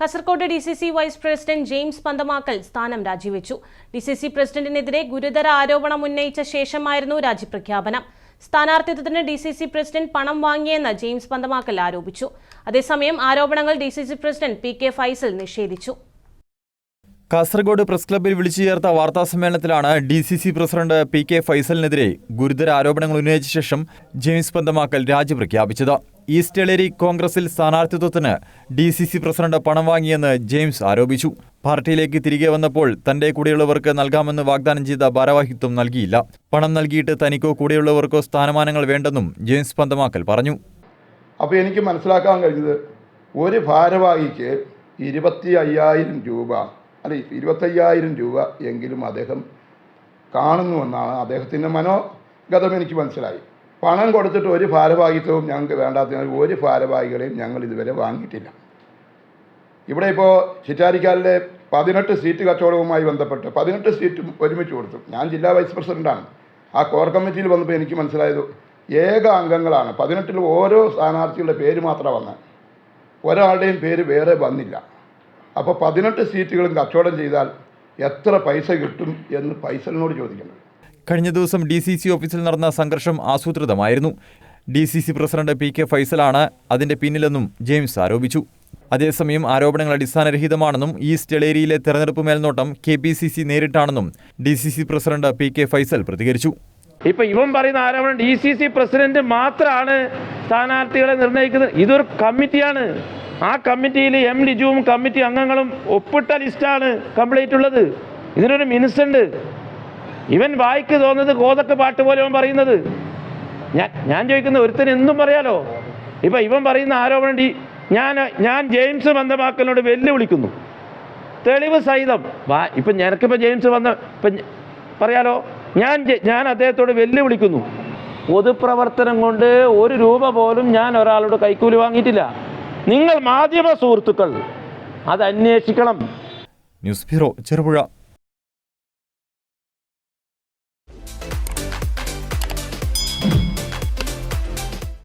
Kasaragod D C C vice president James Panthamackal സ്ഥാനം രാജിവെച്ചു. D C C പ്രസിഡന്റിനെതിരെ ഗുരുതര ആരോപണം ഉന്നയിച്ച ശേഷമായിരുന്നു രാജിപ്രഖ്യാപനം സ്ഥാനാർത്ഥിത്വത്തിന് ഡി സി സി പ്രസിഡന്റ് പണം വാങ്ങിയെന്ന് ജെയിംസ് പന്തമാക്കൽ ആരോപിച്ചു. അതേസമയം ആരോപണങ്ങൾ D C C president P K Faisal നിഷേധിച്ചു. കാസർഗോഡ് പ്രസ് ക്ലബ്ബിൽ വിളിച്ചു ചേർത്ത വാർത്താസമ്മേളനത്തിലാണ് D C C president P K ഫൈസലിനെതിരെ ഗുരുതര ആരോപണങ്ങൾ ഉന്നയിച്ച ശേഷം ജെയിംസ് പന്തമാക്കൽ രാജി പ്രഖ്യാപിച്ചത്. ഈസ്റ്റ് എളേരി കോൺഗ്രസിൽ സ്ഥാനാർത്ഥിത്വത്തിന് ഡി സി സി പ്രസിഡന്റ് പണം വാങ്ങിയെന്ന് ജെയിംസ് ആരോപിച്ചു. പാർട്ടിയിലേക്ക് തിരികെ വന്നപ്പോൾ തന്റെ കൂടെയുള്ളവർക്ക് നൽകാമെന്ന് വാഗ്ദാനം ചെയ്ത ഭാരവാഹിത്വം നൽകിയില്ല. പണം നൽകിയിട്ട് തനിക്കോ കൂടെയുള്ളവർക്കോ സ്ഥാനമാനങ്ങൾ വേണ്ടെന്നും ജെയിംസ് പന്തമാക്കൽ പറഞ്ഞു. അപ്പോൾ എനിക്ക് മനസ്സിലാക്കാൻ കഴിഞ്ഞത് ഒരു ഭാരവാഹിക്ക് ഇരുപത്തി അയ്യായിരം രൂപ അല്ല ഇരുപത്തയ്യായിരം രൂപ എങ്കിലും അദ്ദേഹം കാണുന്നുവെന്നാണ് അദ്ദേഹത്തിന്റെ മനോഗതം എനിക്ക് മനസ്സിലായി. പണം കൊടുത്തിട്ട് ഒരു ഭാരവാഹിത്വവും ഞങ്ങൾക്ക് വേണ്ടാത്ത ഒരു ഭാരവാഹികളെയും ഞങ്ങൾ ഇതുവരെ വാങ്ങിയിട്ടില്ല. ഇവിടെ ഇപ്പോൾ ചിറ്റാരിക്കാലിലെ പതിനെട്ട് സീറ്റ് കച്ചവടവുമായി ബന്ധപ്പെട്ട് പതിനെട്ട് സീറ്റും ഒരുമിച്ച് കൊടുത്തു. ഞാൻ ജില്ലാ വൈസ് പ്രസിഡന്റാണ് ആ കോർ കമ്മിറ്റിയിൽ വന്നപ്പോൾ എനിക്ക് മനസ്സിലായത് ഏക അംഗങ്ങളാണ്. പതിനെട്ടിൽ ഓരോ സ്ഥാനാർത്ഥികളുടെ പേര് മാത്രമേ വന്നത് ഒരാളുടെയും പേര് വേറെ വന്നില്ല. അപ്പോൾ പതിനെട്ട് സീറ്റുകളും കച്ചവടം ചെയ്താൽ എത്ര പൈസ കിട്ടും എന്ന് പൈസലിനോട് ചോദിക്കണം. കഴിഞ്ഞ ദിവസം ഡി സി സി ഓഫീസിൽ നടന്ന സംഘർഷം ആസൂത്രിതമായിരുന്നു. D C C president P K ഫൈസലാണ് അതിന്റെ പിന്നിലെന്നും ജെയിംസ് ആരോപിച്ചു. അതേസമയം ആരോപണങ്ങൾ അടിസ്ഥാനരഹിതമാണെന്നും ഈസ്റ്റ് എളേരിയിലെ തെരഞ്ഞെടുപ്പ് മേൽനോട്ടം K P C C നേരിട്ടാണെന്നും D C C president P K Faisal പ്രതികരിച്ചു. ഇപ്പൊ ഇവൻ പറയുന്ന ആരോപണം ഡി സി സി പ്രസിഡന്റ് മാത്രമാണ് സ്ഥാനാർത്ഥികളെ നിർണയിക്കുന്നത് ഇതൊരു കമ്മിറ്റിയാണ്. ആ കമ്മിറ്റിയിൽ എം ലിജുവും കമ്മിറ്റി അംഗങ്ങളും ഒപ്പിട്ട ലിസ്റ്റാണ് കംപ്ലീറ്റ് ഉള്ളത്. ഇതിനൊരു മിനിസുണ്ട് ഇവൻ വായിക്ക് തോന്നുന്നത് കോതക്ക് പാട്ട് പോലെ അവൻ പറയുന്നത്. ഞാൻ ഞാൻ ചോദിക്കുന്ന ഒരുത്തന് എന്തും പറയാലോ? ഇപ്പൊ ഇവൻ പറയുന്ന ആരോപണം ഞാൻ ഞാൻ ജെയിംസ് ബന്ധമാക്കലിനോട് വെല്ലുവിളിക്കുന്നു. തെളിവ് സഹിതം. വാ ഇപ്പം നിനക്കിപ്പോൾ ജെയിംസ് വന്ന ഇപ്പം പറയാലോ? ഞാൻ ഞാൻ അദ്ദേഹത്തോട് വെല്ലുവിളിക്കുന്നു. പൊതുപ്രവർത്തനം കൊണ്ട് ഒരു രൂപ പോലും ഞാൻ ഒരാളോട് കൈക്കൂലി വാങ്ങിയിട്ടില്ല. നിങ്ങൾ മാധ്യമ സുഹൃത്തുക്കൾ അത് അന്വേഷിക്കണം. News bureau Cherupuzha.